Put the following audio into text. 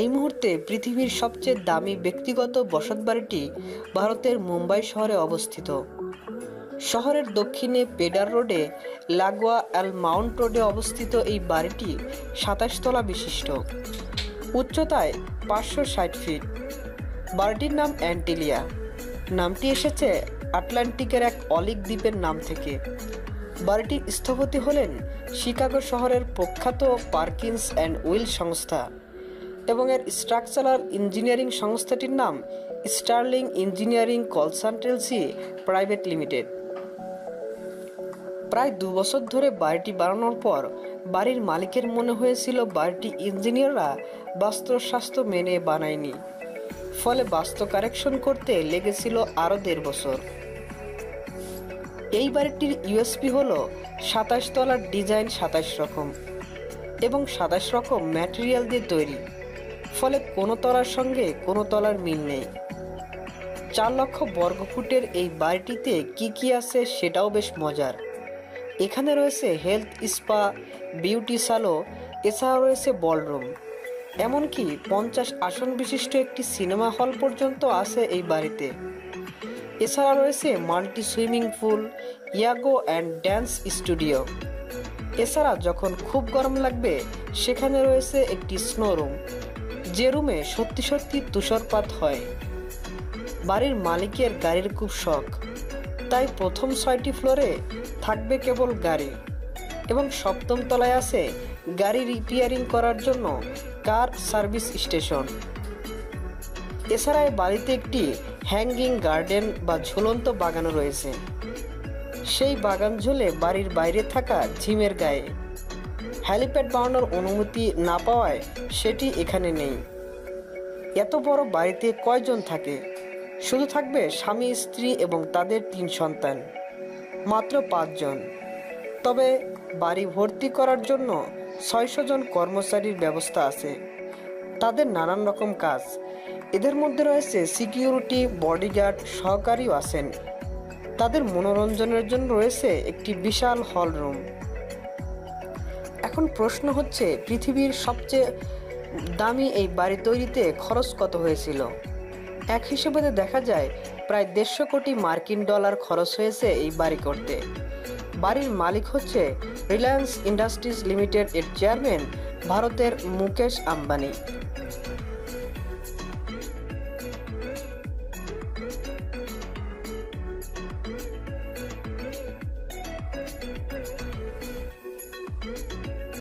এই মুহূর্তে পৃথিবীর সবচেয়ে দামি ব্যক্তিগত বসতবাড়িটি ভারতের মুম্বাই শহরে অবস্থিত। শহরের দক্ষিণে পেডার রোডে, লাগোয়া অ্যাল মাউন্ট রোডে অবস্থিত এই বাড়িটি সাতাশতলা বিশিষ্ট। উচ্চতায় পাঁচশো ষাট ফিট। বাড়িটির নাম অ্যান্টিলিয়া। নামটি এসেছে আটলান্টিকের এক অলিক দ্বীপের নাম থেকে। বাড়িটির স্থপতি হলেন শিকাগো শহরের প্রখ্যাত পার্কিন্স অ্যান্ড উইল সংস্থা। এবং এর স্ট্রাকচারাল ইঞ্জিনিয়ারিং সংস্থাটির নাম Sterling engineering consultancy private limited প্রায় দু বছর ধরে বাড়িটি বানানোর পর বাড়ির মালিকের মনে হয়েছিল বাড়িটি ইঞ্জিনিয়াররা বাস্তুস্বাস্থ্য মেনে বানায়নি। ফলে বাস্তু কারেকশন করতে লেগেছিল আরও দেড় বছর। এই বাড়িটির ইউএসপি হলো সাতাশ তলার ডিজাইন সাতাশ রকম এবং সাতাশ রকম ম্যাটেরিয়াল দিয়ে তৈরি। ফলে কোনো তলার সঙ্গে কোনো তলার মিল নেই। চার লক্ষ বর্গফুটের এই বাড়িটিতে কি কি আছে সেটাও বেশ মজার। এখানে রয়েছে হেলথ স্পা, বিউটি সালো, এছাড়াও রয়েছে বলরুম। এমনকি পঞ্চাশ আসন বিশিষ্ট একটি সিনেমা হল পর্যন্ত আছে এই বাড়িতে। এছাড়া রয়েছে multi swimming pool, yoga and dance studio. এছাড়া যখন খুব গরম লাগবে, সেখানে রয়েছে একটি স্নো রুম। যে রুমে সত্যি সত্যি তুষারপাত হয়, বাড়ির মালিকের গাড়ির খুব শখ। তাই প্রথম ছয়টি ফ্লোরে থাকবে কেবল গাড়ি এবং সপ্তম তলায় আছে গাড়ি রিপেয়ারিং করার জন্য কার সার্ভিস স্টেশন। এছাড়া বাড়িতে একটি হ্যাঙ্গিং গার্ডেন বা ঝুলন্ত বাগানও রয়েছে। সেই বাগান ঝুলে বাড়ির বাইরে থাকা ঝিমের গায়ে হ্যালিপ্যাড বানানোর অনুমতি না পাওয়ায় সেটি এখানে নেই। এত বড় বাড়িতে কয়জন থাকে? শুধু থাকবে স্বামী, স্ত্রী এবং তাদের তিন সন্তান, মাত্র পাঁচজন। তবে বাড়ি ভর্তি করার জন্য ছয়শো জন কর্মচারীর ব্যবস্থা আছে। তাদের নানান রকম কাজ। এদের মধ্যে রয়েছে সিকিউরিটি, বডিগার্ড সহকারীও আছেন। তাদের মনোরঞ্জনের জন্য রয়েছে একটি বিশাল হল রুম। এখন প্রশ্ন হচ্ছে, পৃথিবীর সবচেয়ে দামি এই বাড়ি তৈরিতে খরচ কত হয়েছিল? এক হিসেবে দেখা যায়, প্রায় দেড়শো কোটি মার্কিন ডলার খরচ হয়েছে এই বাড়ি করতে। বাড়ির মালিক হচ্ছে রিলায়েন্স ইন্ডাস্ট্রিজ লিমিটেড এর চেয়ারম্যান ভারতের মুকেশ আম্বানি।